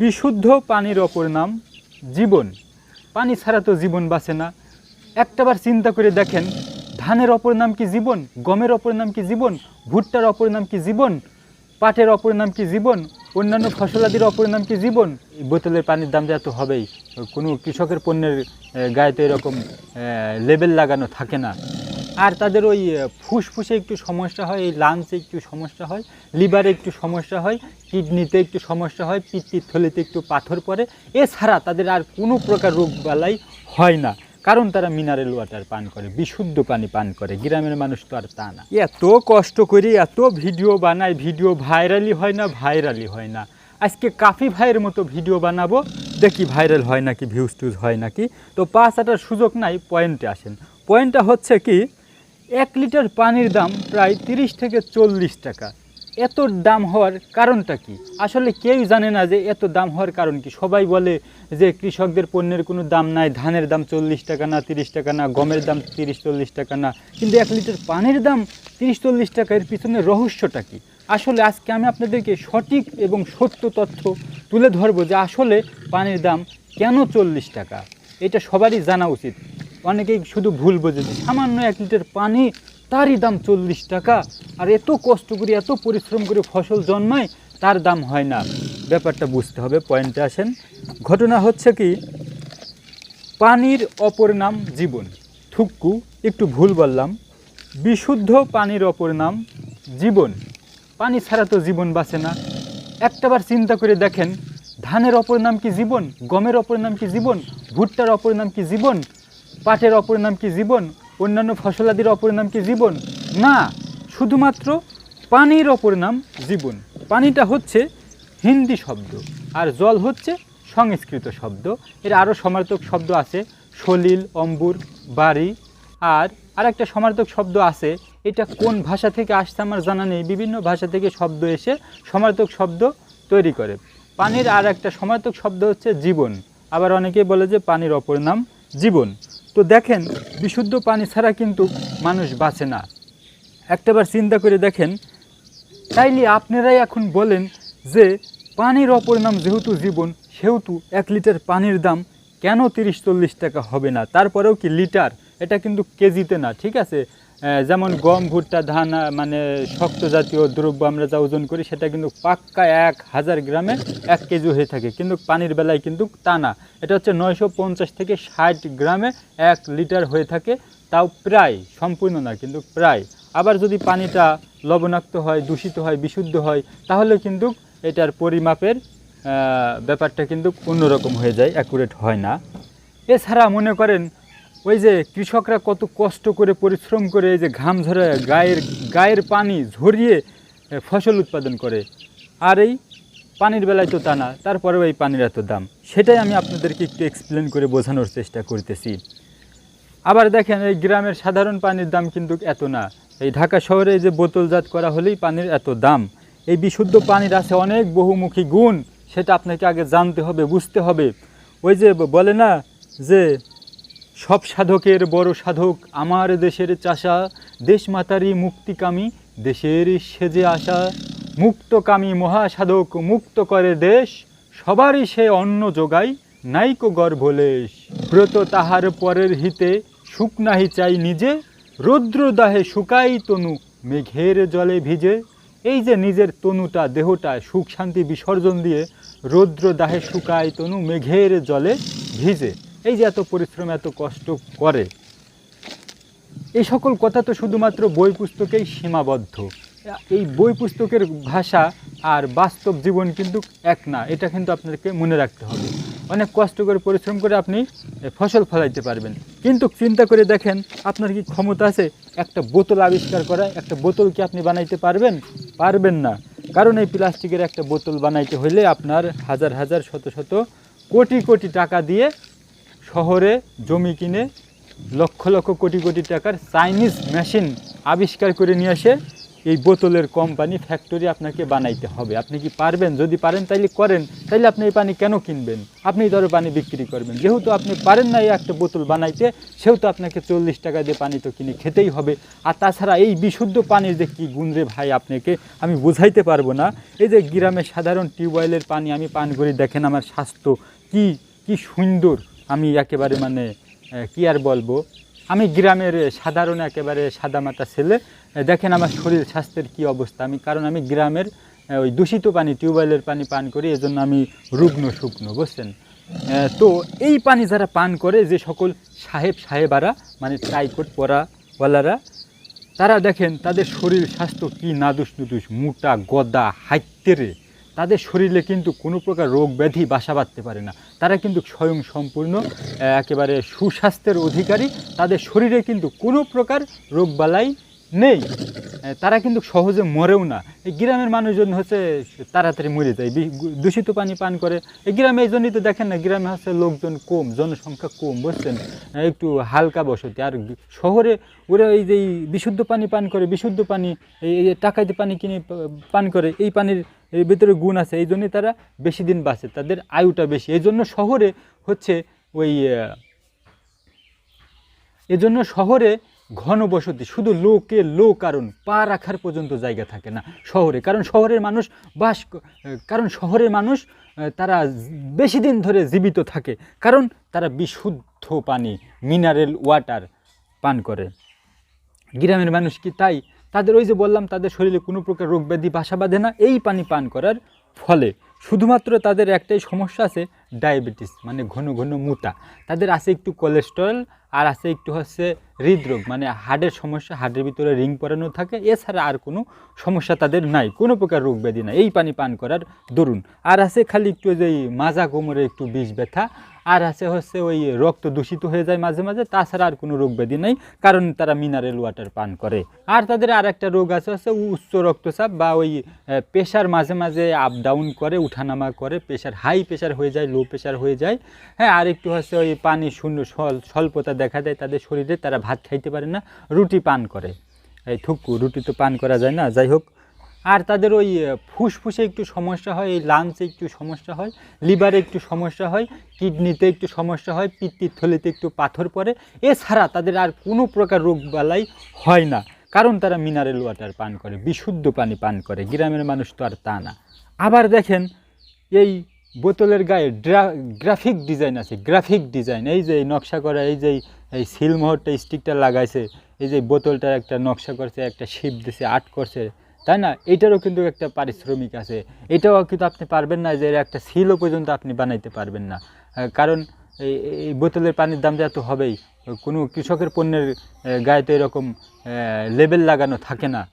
বিশুদ্ধ পানির অপর নাম জীবন। পানি ছাড়া তো জীবন বাঁচে না। একটাবার চিন্তা করে দেখেন, ধানের অপর নাম কি জীবন, গমের অপর নাম কি জীবন, ভুট্টার অপর নাম কি জীবন, পাটের অপর নাম কি জীবন, অন্যান্য ফসলাদির অপর নাম কি জীবন? বোতলের পানির দাম যা তো হবেই। কোনো কৃষকের পণ্যের গায়ে তো এরকম লেবেল লাগানো থাকে না। আর তাদের ওই ফুসফুসে একটু সমস্যা হয়, এই লাঞ্চে একটু সমস্যা হয় লিভারে একটু সমস্যা হয় কিডনিতে একটু সমস্যা হয়, পিত্তির থলিতে একটু পাথর পড়ে। এছাড়া তাদের আর কোনো প্রকার রোগ বালাই হয় না, কারণ তারা মিনারেল ওয়াটার পান করে, বিশুদ্ধ পানি পান করে, গ্রামের মানুষ তো আর তা না। এত কষ্ট করে এত ভিডিও বানায় ভিডিও ভাইরালই হয় না ভাইরালই হয় না। আজকে কাফি ভাইয়ের মতো ভিডিও বানাবো, দেখি ভাইরাল হয় নাকি ভিউজ টিউজ হয় নাকি। তো পাঁচ আটার সুযোগ নাই পয়েন্টে আসেন। পয়েন্টটা হচ্ছে কি এক লিটার পানির দাম প্রায় তিরিশ থেকে চল্লিশ টাকা। এত দাম হওয়ার কারণটা কি? আসলে কেউ জানে না যে এত দাম হওয়ার কারণ কি। সবাই বলে যে কৃষকদের পণ্যের কোনো দাম নাই, ধানের দাম চল্লিশ টাকা না, তিরিশ টাকা না, গমের দাম তিরিশ চল্লিশ টাকা না। কিন্তু এক লিটার পানির দাম তিরিশ চল্লিশ টাকা, এর পিছনে রহস্যটা কি? আসলে আজকে আমি আপনাদেরকে সঠিক এবং সত্য তথ্য তুলে ধরবো যে আসলে পানির দাম কেন চল্লিশ টাকা। এটা সবারই জানা উচিত। অনেকেই শুধু ভুল বোঝেছে সামান্য এক লিটার পানি, তারই দাম চল্লিশ টাকা। আর এত কষ্ট করে, এত পরিশ্রম করে ফসল জন্মায়, তার দাম হয় না। ব্যাপারটা বুঝতে হবে, পয়েন্টে আসেন। ঘটনা হচ্ছে কি, পানির অপর নাম জীবন। থুক্কু একটু ভুল বললাম। বিশুদ্ধ পানির অপর নাম জীবন। পানি ছাড়া তো জীবন বাঁচে না। একটাবার চিন্তা করে দেখেন, ধানের অপর নাম কি জীবন? গমের অপর নাম কি জীবন? ভুট্টার অপর নাম কি জীবন? পাটের অপর নাম কি জীবন? অন্যান্য ফসলাদির অপর নাম কি জীবন? না, শুধুমাত্র পানির অপর নাম জীবন। পানিটা হচ্ছে হিন্দি শব্দ, আর জল হচ্ছে সংস্কৃত শব্দ। এর আরও সমার্থক শব্দ আছে সলিল, অম্বুর, বাড়ি। আর আরেকটা সমার্থক শব্দ আছে, এটা কোন ভাষা থেকে আসছে আমার জানা নেই। বিভিন্ন ভাষা থেকে শব্দ এসে সমার্থক শব্দ তৈরি করে। পানির আর একটা সমার্থক শব্দ হচ্ছে জীবন। আবার অনেকেই বলে যে পানির অপর নাম জীবন। তো দেখেন, বিশুদ্ধ পানি ছাড়া কিন্তু মানুষ বাঁচে না। একটাবার চিন্তা করে দেখেন, তাইলে আপনারাই এখন বলেন যে পানির অপর নাম যেহেতু জীবন, সেহেতু এক লিটার পানির দাম কেন তিরিশ চল্লিশ টাকা হবে না? তারপরেও কি লিটার? এটা কিন্তু কেজিতে না, ঠিক আছে? যেমন গম, ভুট্টা, ধান মানে শক্ত জাতীয় দ্রব্য আমরা যা ওজন করি, সেটা কিন্তু পাক্কা এক হাজার গ্রামে এক কেজি হয়ে থাকে। কিন্তু পানির বেলায় কিন্তু তা না। এটা হচ্ছে নয়শো পঞ্চাশ থেকে ষাট গ্রামে এক লিটার হয়ে থাকে। তাও প্রায়, সম্পূর্ণ না, কিন্তু প্রায়। আবার যদি পানিটা লবণাক্ত হয়, দূষিত হয়, বিশুদ্ধ হয়, তাহলে কিন্তু এটার পরিমাপের ব্যাপারটা কিন্তু অন্যরকম হয়ে যায় অ্যাকুরেট হয় না। এছাড়া মনে করেন ওই যে কৃষকরা কত কষ্ট করে পরিশ্রম করে এই যে ঘাম ঝরে গায়ের গায়ের পানি ঝরিয়ে ফসল উৎপাদন করে। আর এই পানির বেলায় তো তা না, তারপরেও এই পানির এত দাম। সেটাই আমি আপনাদেরকে একটু এক্সপ্লেন করে বোঝানোর চেষ্টা করতেছি। আবার দেখেন, এই গ্রামের সাধারণ পানির দাম কিন্তু এত না। এই ঢাকা শহরে যে বোতলজাত করা হলেই পানির এত দাম। এই বিশুদ্ধ পানির আছে অনেক বহুমুখী গুণ, সেটা আপনাকে আগে জানতে হবে, বুঝতে হবে। ওই যে বলে না যে সব সাধকের বড় সাধক আমার দেশের চাষা দেশমাতারি মুক্তিকামী, দেশের সেজে আসা, মুক্তকামী মহাসাধক, মুক্ত করে দেশ, সবারই সে অন্ন যোগায় নাইকো গর্ভলেশ। ব্রত তাহার পরের হিতে, সুখ নাহি চাই নিজে রৌদ্রদাহে শুকাই তনু মেঘের জলে ভিজে। এই যে নিজের তনুটা, দেহটা সুখ শান্তি বিসর্জন দিয়ে রৌদ্র দাহে তনু মেঘের জলে ভিজে। এই যে এত পরিশ্রম, এত কষ্ট করে। এই সকল কথা তো শুধুমাত্র বই পুস্তকেই সীমাবদ্ধ। এই বই পুস্তকের ভাষা আর বাস্তব জীবন কিন্তু এক না, এটা কিন্তু আপনাদেরকে মনে রাখতে হবে। অনেক কষ্ট করে, পরিশ্রম করে আপনি ফসল ফলাইতে পারবেন। কিন্তু চিন্তা করে দেখেন, আপনার কি ক্ষমতা আছে? একটা বোতল আবিষ্কার করা, একটা বোতল কি আপনি বানাইতে পারবেন? পারবেন না। কারণ এই প্লাস্টিকের একটা বোতল বানাইতে হলে আপনার হাজার হাজার, শত শত, কোটি কোটি টাকা দিয়ে শহরে জমি কিনে লক্ষ লক্ষ কোটি কোটি টাকার চাইনিজ মেশিন আবিষ্কার করে নিয়ে এসে এই বোতলের কোম্পানি ফ্যাক্টরি আপনাকে বানাইতে হবে। আপনি কি পারবেন? যদি পারেন তাইলে করেন। তাইলে আপনি এই পানি কেন কিনবেন? আপনি ধরো পানি বিক্রি করবেন। যেহেতু আপনি পারেন না এই একটা বোতল বানাইতে সেহেতু আপনাকে চল্লিশ টাকা দিয়ে পানি তো কিনে খেতেই হবে। আর তাছাড়া এই বিশুদ্ধ পানির যে কী গুণ রে ভাই আপনাকে, আমি বোঝাইতে পারব না। এই যে গ্রামে সাধারণ টিউবওয়েলের পানি আমি পান করি, দেখেন আমার স্বাস্থ্য কি কি সুন্দর। আমি একেবারে মানে কি আর বলব? আমি গ্রামের সাধারণ একেবারে সাদামাটা ছেলে। দেখেন আমার শরীর, স্বাস্থ্যের কি অবস্থা। আমি, কারণ আমি গ্রামের ওই দূষিত পানি, টিউবওয়েলের পানি পান করি, এজন্য আমি রুগ্ন, শুকনো, বুঝছেন? তো এই পানি যারা পান করে, যে সকল সাহেব, সাহেবারা মানে ট্রাইকোট পরাওয়ালারা তারা দেখেন তাদের শরীর, স্বাস্থ্য কি নাদুস নুদুস মোটা, গদা হাইতেরে তাদের শরীরে কিন্তু কোনো প্রকার রোগ ব্যাধি বাসা বাঁধতে পারে না। তারা কিন্তু স্বয়ং সম্পূর্ণ একেবারে সুস্বাস্থ্যের অধিকারী। তাদের শরীরে কিন্তু কোনো প্রকার রোগবালাই নেই। তারা কিন্তু সহজে মরেও না। এই গ্রামের মানুষজন হচ্ছে তাড়াতাড়ি মরে যায় দূষিত পানি পান করে। এই গ্রামে এই জন্যই তো দেখেন না, গ্রামে হচ্ছে লোকজন কম, জনসংখ্যা কম, বুঝছেন? একটু হালকা বসতি। আর শহরে ওরা এই যে বিশুদ্ধ পানি পান করে, বিশুদ্ধ পানি, এই টাকাতে পানি কিনে পান করে, এই পানির ভিতরে গুণ আছে। এই জন্যই তারা বেশি দিন বাঁচে, তাদের আয়ুটা বেশি। এই জন্য শহরে হচ্ছে ওই এজন্য শহরে ঘনবসতি, শুধু লোকে লো কারণ পা রাখার পর্যন্ত জায়গা থাকে না শহরে। কারণ শহরের মানুষ বাস কারণ শহরের মানুষ তারা বেশি দিন ধরে জীবিত থাকে। কারণ তারা বিশুদ্ধ পানি মিনারেল ওয়াটার পান করে। গ্রামের মানুষ কি তাই? তাদের ওই যে বললাম, তাদের শরীরে কোনো প্রকার রোগ ব্যাধি, বাসা বাঁধে না, এই পানি পান করার ফলে। শুধুমাত্র তাদের একটাই সমস্যা আছে ডায়াবেটিস মানে ঘন ঘন মোটা। তাদের আছে একটু কোলেস্টেরল আর আছে একটু হচ্ছে হৃদরোগ মানে হার্টের সমস্যা হার্টের ভিতরে রিং পরানো থাকে, এছাড়া আর কোনো সমস্যা তাদের নাই, কোনো প্রকার রোগ ব্যাধি নাই। এই পানি পান করার দরুন। আর আছে খালি একটু যে মাজা কোমরে একটু বিষ ব্যথা, আর আছে হচ্ছে ওই রক্ত দূষিত হয়ে যায় মাঝে মাঝে, তাছাড়া আর কোনো রোগ ব্যাধি নেই, কারণ তারা মিনারেল ওয়াটার পান করে। আর তাদের আর একটা রোগ আছে হচ্ছে উচ্চ রক্তচাপ বা ওই প্রেশার মাঝে মাঝে আপ ডাউন করে, উঠানামা করে, প্রেশার হাই প্রেশার হয়ে যায় লো প্রেশার হয়ে যায়। হ্যাঁ আর একটু হচ্ছে ওই পানি শূন্য স্বল্পতা দেখা দেয় তাদের শরীরে, তারা ভাত খাইতে পারে না, রুটি পান করে। এই থুকু, রুটি তো পান করা যায় না, যাই হোক। আর তাদের ওই ফুসফুসে একটু সমস্যা হয়, এই লাংসে একটু সমস্যা হয়, লিভারে একটু সমস্যা হয়, কিডনিতে একটু সমস্যা হয়, পিত্তির থলিতে একটু পাথর পড়ে। এছাড়া তাদের আর কোনো প্রকার রোগ বালাই হয় না, কারণ তারা মিনারেল ওয়াটার পান করে, বিশুদ্ধ পানি পান করে, গ্রামের মানুষ তো আর তা না। আবার দেখেন, এই বোতলের গায়ে গ্রাফিক ডিজাইন আছে গ্রাফিক ডিজাইন এই যে নকশা করা, এই যে এই- সিলমোহরটা স্টিকটা লাগাইছে, এই যে বোতলটার একটা নকশা করছে, একটা শিপ দিছে আর্ট করছে, তাই না? এটারও কিন্তু একটা পারিশ্রমিক আছে। এটাও কিন্তু আপনি পারবেন না যে একটা সিলও পর্যন্ত আপনি বানাইতে পারবেন না। কারণ এই বোতলের পানির দাম যে এত হবেই, কোনো কৃষকের পণ্যের গায়ে তো এরকম লেবেল লাগানো থাকে না।